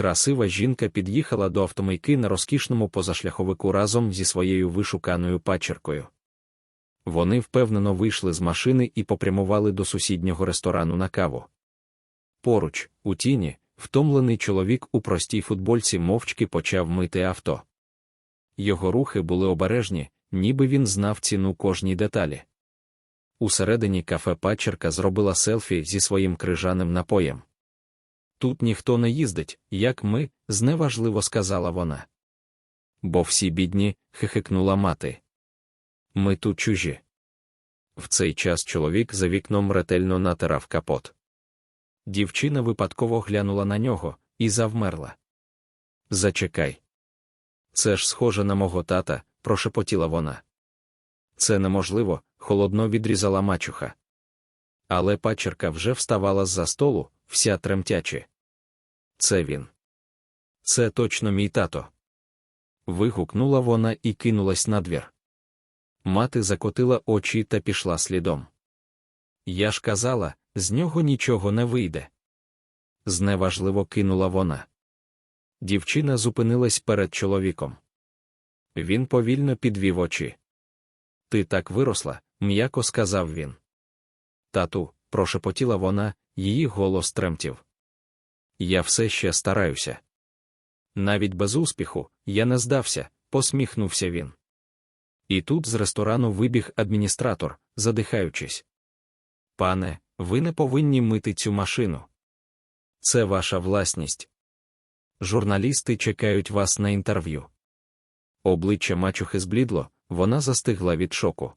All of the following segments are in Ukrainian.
Красива жінка під'їхала до автомийки на розкішному позашляховику разом зі своєю вишуканою пачеркою. Вони впевнено вийшли з машини і попрямували до сусіднього ресторану на каву. Поруч, у тіні, втомлений чоловік у простій футбольці мовчки почав мити авто. Його рухи були обережні, ніби він знав ціну кожній деталі. Усередині кафе пачерка зробила селфі зі своїм крижаним напоєм. Тут ніхто не їздить, як ми, зневажливо сказала вона. Бо всі бідні, хихикнула мати. Ми тут чужі. В цей час чоловік за вікном ретельно натирав капот. Дівчина випадково глянула на нього і завмерла. Зачекай. Це ж схоже на мого тата, прошепотіла вона. Це неможливо, холодно відрізала мачуха. Але пачерка вже вставала з за столу, вся тремтячи. Це він. Це точно мій тато. Вигукнула вона і кинулась на двір. Мати закотила очі та пішла слідом. Я ж казала, з нього нічого не вийде. Зневажливо кинула вона. Дівчина зупинилась перед чоловіком. Він повільно підвів очі. Ти так виросла, м'яко сказав він. Тату, прошепотіла вона, її голос тремтів. Я все ще стараюся. Навіть без успіху, я не здався, посміхнувся він. І тут з ресторану вибіг адміністратор, задихаючись. Пане, ви не повинні мити цю машину. Це ваша власність. Журналісти чекають вас на інтерв'ю. Обличчя мачухи зблідло, вона застигла від шоку.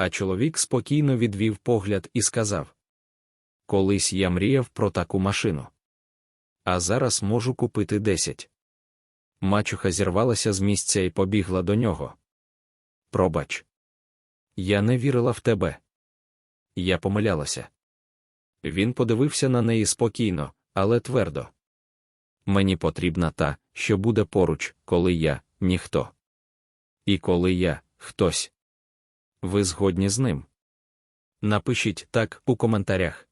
А чоловік спокійно відвів погляд і сказав: Колись я мріяв про таку машину. А зараз можу купити десять. Мачуха зірвалася з місця і побігла до нього. Пробач. Я не вірила в тебе. Я помилялася. Він подивився на неї спокійно, але твердо. Мені потрібна та, що буде поруч, коли я ніхто. І коли я хтось. Ви згодні з ним? Напишіть так у коментарях.